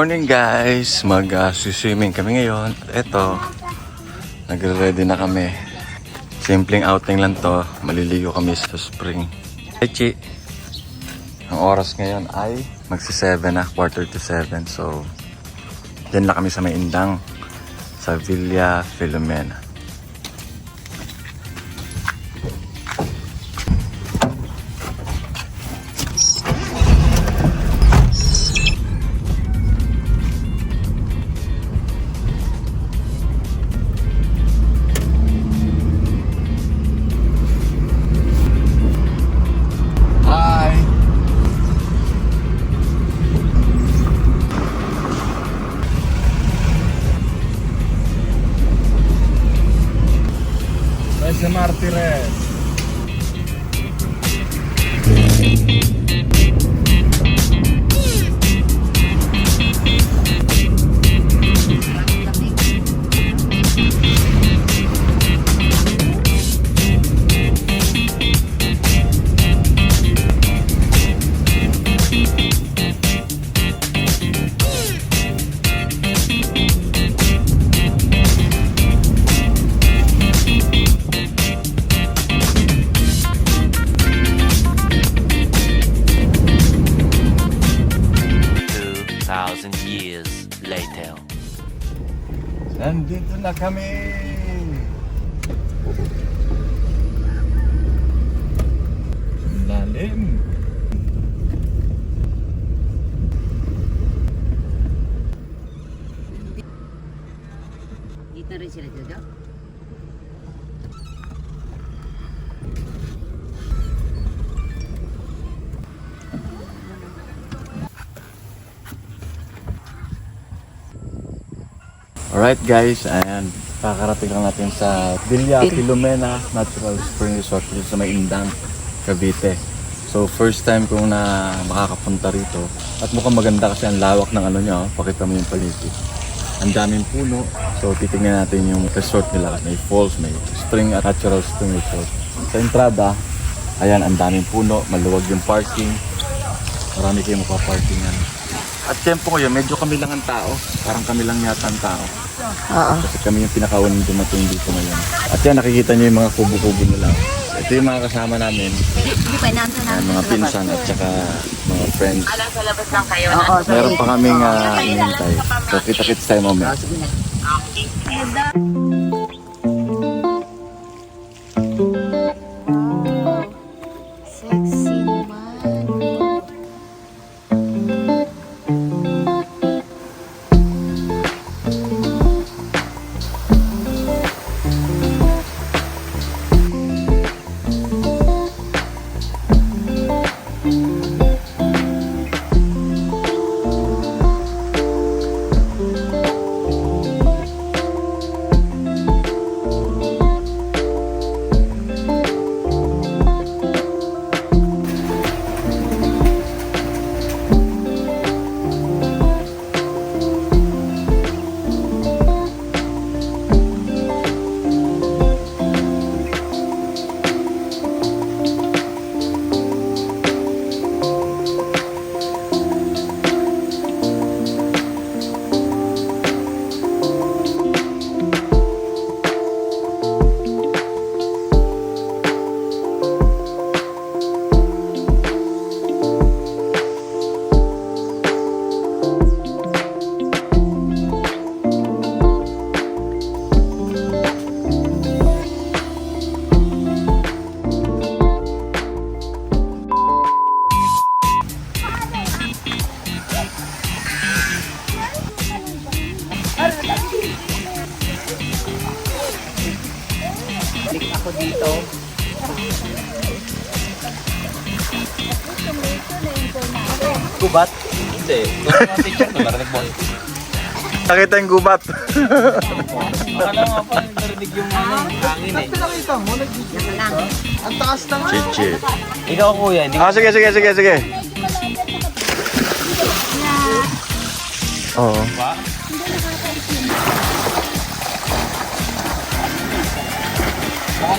morning guys! Mag-swimming kami ngayon. At eto, nagre-ready na kami. Simpleng outing lang to. Maliligo kami sa spring. Hey Chi! Ang oras ngayon ay magsi-7 na, quarter to 7. So, dyan lang kami sa may indang sa Villa Filomena. Look. Nandito na kami! Ang Lalim! Dito rin sila Jojo? Alright guys, and kakarating lang natin sa Villa Filomena Natural Spring Resort dito sa may Indang, Cavite. So first time kong na makakapunta rito at mukhang maganda kasi ang lawak ng ano niya, oh. pakita mo yung paligid. Ang daming puno, so titingnan natin yung resort nila may falls, may spring at natural spring resort. Sa entrada, ayan ang daming puno, maluwag yung parking, marami kayong mapaparkingan. At tempo ngayon, medyo kami lang ang tao. Parang kami lang yata ang tao. Oo. Kasi kami yung pinakaunang dumating dito ngayon. At yan, nakikita nyo yung mga kubo-kubo nila. Ito yung mga kasama namin, Hindi pa inaantay namin. mga pinsan at saka mga friends. Oo. so- Meron pa kaming uh, inintay. So, kita-kits tayo mamaya. Sige dito. Gubat? Hindi. Na mo. Nakita yung gubat. Akala nga pa narinig yung ano, hangin eh. Yan lang. Chichi. Ikaw kuya, hindi Ah, sige, sige, sige, sige. Oo. ba?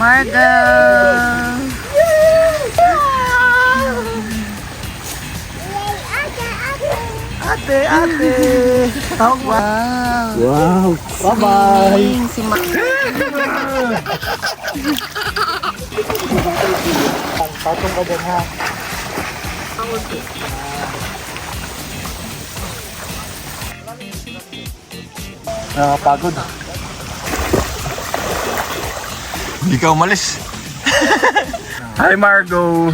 Margot! Ate, ate. Wow! Wow. Bye-bye. Si Ma... Patong ka dyan ha. Nakapagod. Hindi ka umalis. Hi Margo.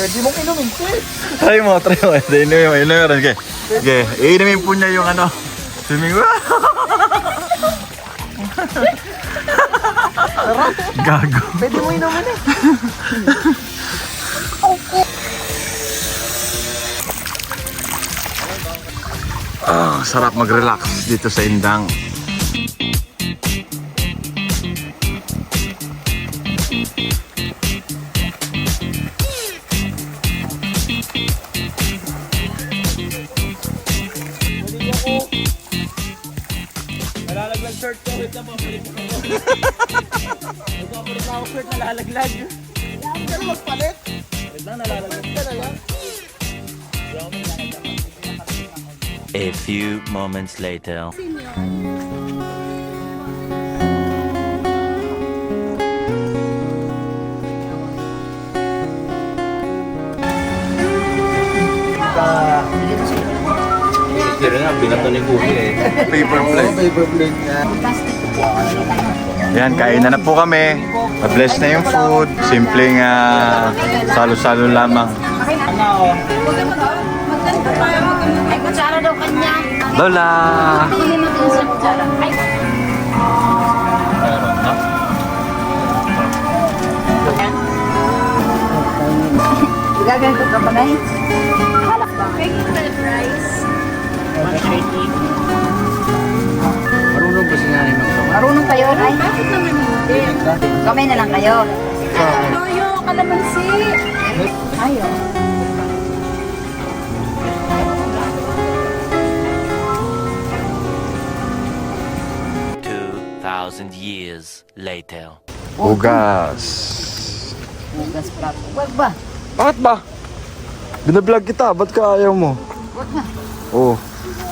Pwede mong inumin, sis! Try mo, try mo. Inumin mo, inumin mo. Okay. Okay, iinumin po niya yung ano. Swimming. Gago. Pwede mo inumin eh. Ah, sarap mag-relax dito sa Indang. Nalalaglag shirt ko. Wait lang po. Balik ko. Nagpapalit na ako shirt. Nalalaglag. Pero magpalit. Wait lang. Nalalaglag. Ka na lang. A few moments later. Pero nga, binato ni Kuya eh. Paper plate. Paper plate nga. Yan, kain na na po kami. Na-bless na yung food. Simpleng ah, salo-salo lamang. Kutsara daw kanya. Lola! Gaganto ka pa guys. Halak ba? Regular price. 130. Marunong ba si nanay magsawa? Marunong kayo, Nay? Bakit naman hindi? Kamay na lang kayo. Ano yung kalamansi? Ayaw. Oh. 2,000 years later. Ugas. Ugas plat. Wag ba? Bakit ba? Binablog kita, ba't ka ayaw mo? Wag na. Oh.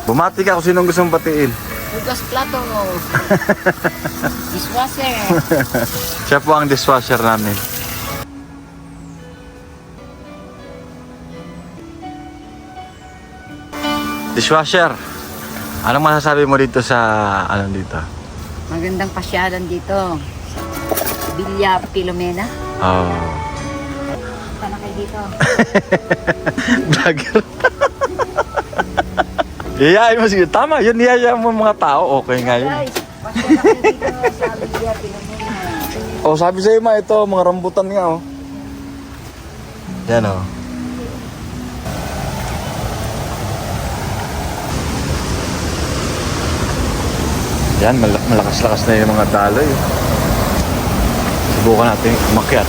Bumati ka kung sinong gusto mong batiin. Ugas plato. Oh. dishwasher. Siya po ang dishwasher namin. Dishwasher. Anong masasabi mo dito sa ano dito? Magandang pasyalan dito. Bilya Pilomena. Oh. Sana kayo dito. Vlogger. Iyayain mo sige. Tama, yun iyayain mo mga tao. Okay nga yun. Guys, pasyalan kayo dito sa Bilya Pilomena. Oh, sabi sa'yo ma, ito, mga rambutan nga oh. Yan oh. Yan, mal- malakas-lakas na yung mga daloy. Subukan natin umakyat.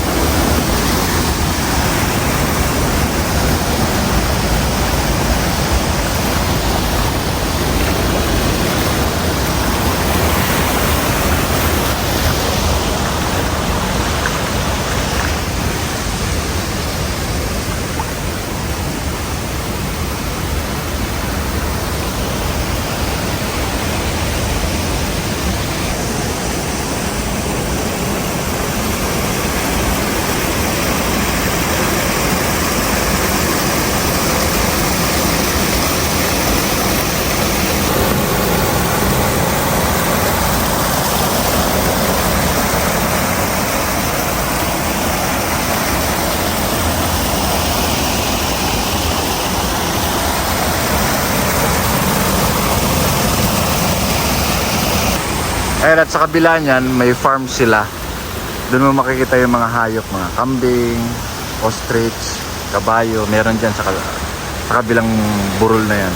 Ayun, at sa kabila niyan, may farm sila. Doon mo makikita yung mga hayop, mga kambing, ostrich, kabayo. Meron dyan sa, sa kabilang burol na yan.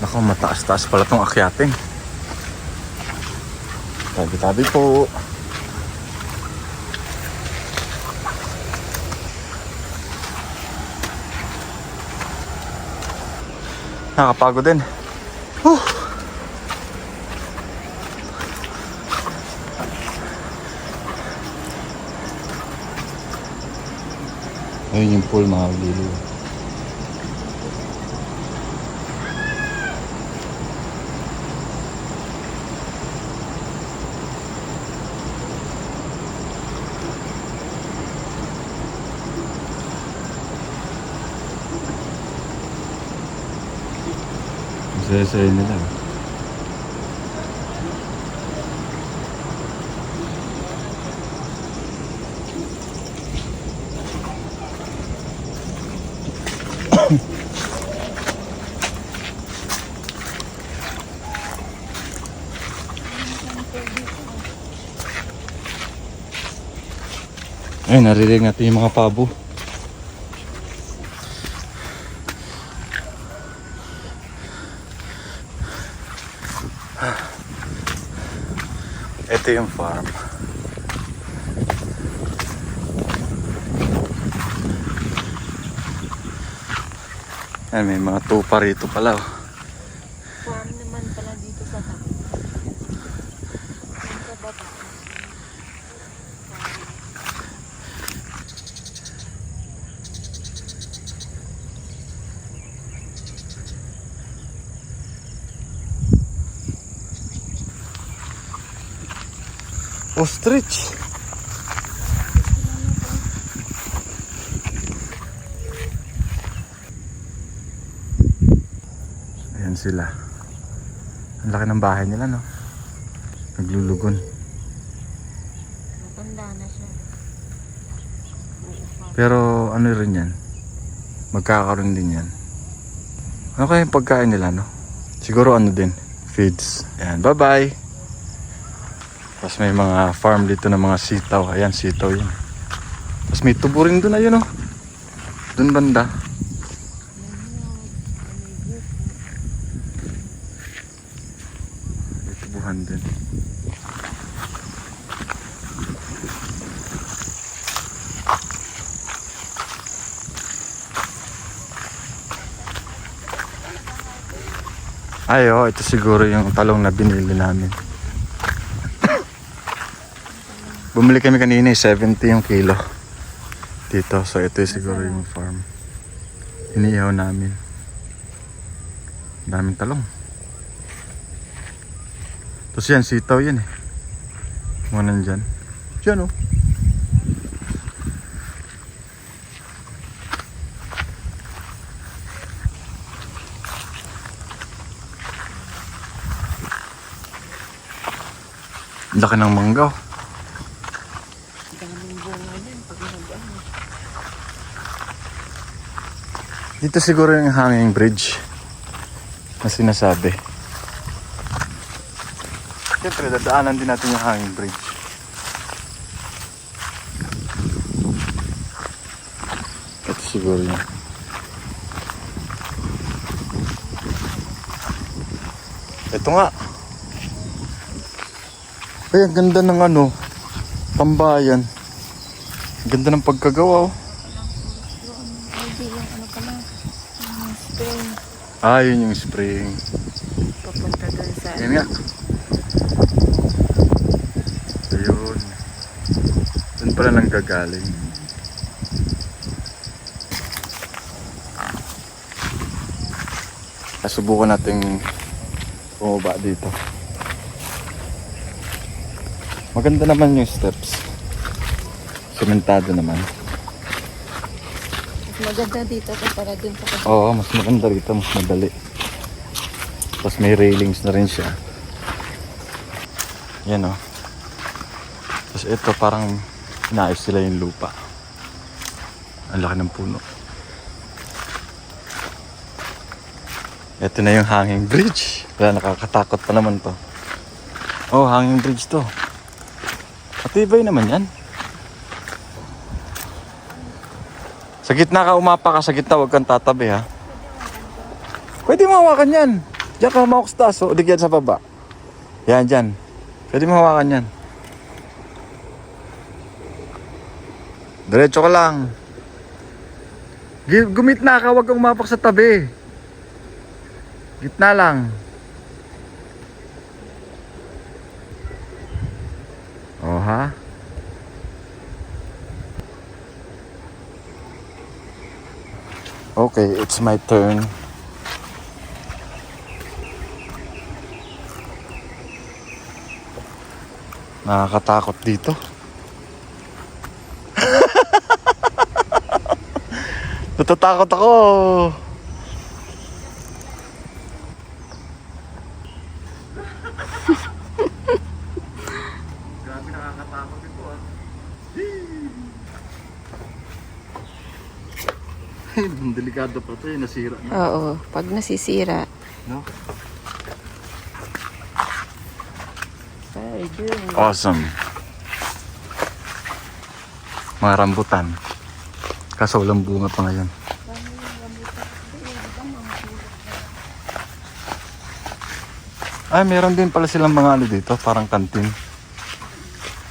Naku, mataas-taas pala tong akyatin. Tabi-tabi po. Nakapagod din. Whew. Ayun yung pool mga ulilo. Saya-saya nila. Ay, naririnig natin yung mga pabo. Ito yung farm. Ayan, may mga tupa rito pala. Oh. Farm naman pala dito sa tabi. Ostrich! Ayan sila. Ang laki ng bahay nila, no? Naglulugon. Matanda na siya. Pero ano rin yan? Magkakaroon din yan. Ano kaya yung pagkain nila, no? Siguro ano din? Feeds. Ayan, bye-bye! Tapos may mga farm dito ng mga sitaw. Ayan, sitaw yun. Tapos may tubo rin doon, ayun, oh. Doon banda. May tubuhan din. Ay, oh, ito siguro yung talong na binili namin. Bumili kami kanina, eh, 70 yung kilo. Dito, so ito yung siguro yung farm. Iniihaw namin. Daming talong. Tapos yan, sitaw yan eh. Mga nandyan. Diyan oh. Laki ng mangga. Daming bunga yan pag nag-ano. Dito siguro yung hanging bridge na sinasabi. Siyempre, dadaanan din natin yung hanging bridge. Ito siguro yun. Ito nga. Ay, ang ganda ng ano, tambayan. Ang ganda ng pagkagawa oh. Ah, yun yung spring. Papunta doon sa... Yan nga. Ayun. Doon pala nang gagaling. Subukan natin bumaba dito. Maganda naman yung steps. Sementado naman. Mas maganda dito para dun sa kabila. Oo, mas maganda rito, mas madali. Tapos may railings na rin siya. Yan o. Tapos ito parang inaayos sila yung lupa. Ang laki ng puno. Ito na yung hanging bridge. Wala, nakakatakot pa naman to. Oh, hanging bridge to. Matibay naman yan. Sa gitna ka umapa ka, sa gitna huwag kang tatabi ha. Pwede mo hawakan yan. Diyan ka humawak sa taas, o sa baba. Yan, dyan. Pwede mo hawakan yan. Diretso ka lang. Gi- Gumitna ka, huwag kang umapak sa tabi. Gitna lang. Ha? Okay, it's my turn. Nakakatakot dito. Natatakot ako. Grabe nakakatakot ito ah. Delikado pa ito eh, nasira na. Oo, pag nasisira. No? Ay, dun. Awesome. Mga rambutan. Kaso walang bunga pa ngayon. Ay, meron din pala silang mga ano dito, parang kantin.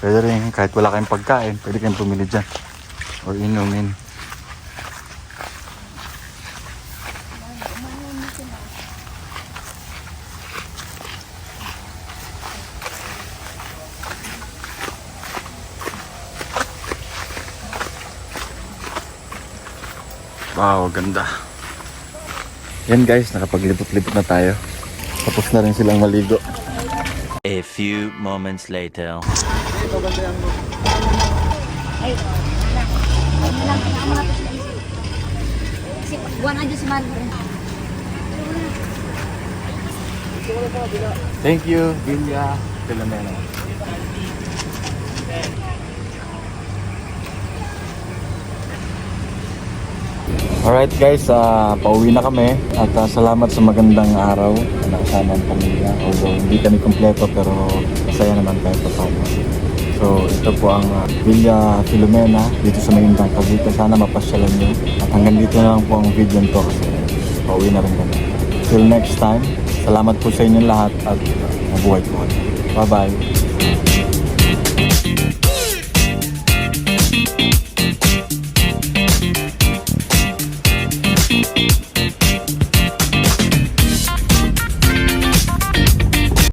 Pwede rin, kahit wala kayong pagkain, pwede kayong pumili dyan. Or inumin. Wow, ganda. Yan guys, nakapaglibot-libot na tayo. Tapos na rin silang maligo. A few moments later. Thank you, Villa Filomena. Alright guys, ah pauwi na kami at ah, salamat sa magandang araw na nakasama ang pamilya. Although hindi kami kompleto pero masaya naman tayo pa paano. So ito po ang ah, Villa Filomena dito sa Maindang Cavite. Sana mapasyalan nyo. At hanggang dito na lang po ang video nito kasi pauwi na rin kami. Till next time, salamat po sa inyo lahat at mabuhay po. Bye bye.